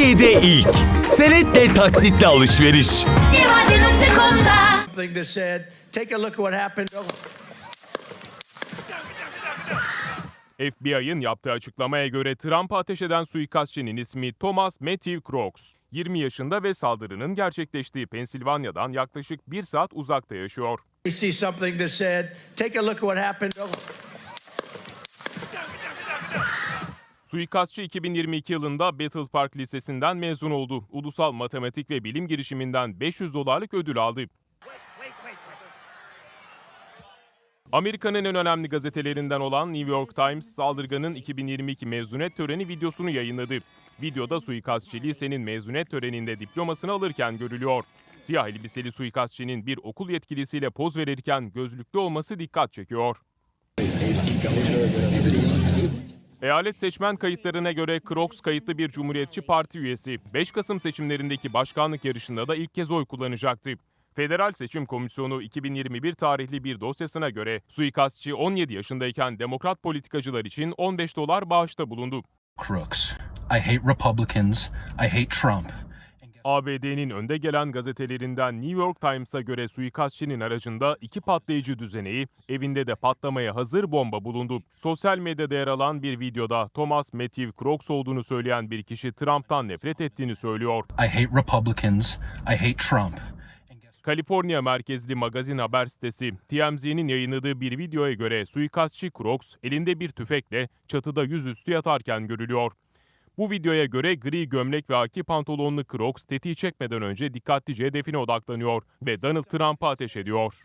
Türkiye'de ilk. Senetle taksitle alışveriş. Something that said, take a look at what happened. FBI'ın yaptığı açıklamaya göre Trump'ı ateş eden suikastçının ismi Thomas Matthew Crooks. 20 yaşında ve saldırının gerçekleştiği Pensilvanya'dan yaklaşık bir saat uzakta yaşıyor. Suikastçı 2022 yılında Battle Park Lisesi'nden mezun oldu. Ulusal matematik ve bilim girişiminden 500 dolarlık ödül aldı. Amerika'nın en önemli gazetelerinden olan New York Times, saldırganın 2022 mezuniyet töreni videosunu yayınladı. Videoda suikastçı lisenin mezuniyet töreninde diplomasını alırken görülüyor. Siyah elbiseli suikastçının bir okul yetkilisiyle poz verirken gözlüklü olması dikkat çekiyor. Eyalet seçmen kayıtlarına göre Crocs kayıtlı bir Cumhuriyetçi Parti üyesi. 5 Kasım seçimlerindeki başkanlık yarışında da ilk kez oy kullanacaktı. Federal Seçim Komisyonu 2021 tarihli bir dosyasına göre suikastçı 17 yaşındayken demokrat politikacılar için 15 dolar bağışta bulundu. crooks. I hate Republicans. I hate Trump. ABD'nin önde gelen gazetelerinden New York Times'a göre suikastçının aracında iki patlayıcı düzeneği, evinde de patlamaya hazır bomba bulundu. Sosyal medyada yer alan bir videoda Thomas Matthew Crooks olduğunu söyleyen bir kişi Trump'tan nefret ettiğini söylüyor. I hate Republicans. I hate Trump. Kaliforniya merkezli magazin haber sitesi TMZ'nin yayınladığı bir videoya göre suikastçı Crooks elinde bir tüfekle çatıda yüzüstü yatarken görülüyor. Bu videoya göre gri gömlek ve aki pantolonlu Crooks tetiği çekmeden önce dikkatlice hedefine odaklanıyor ve Donald Trump'a ateş ediyor.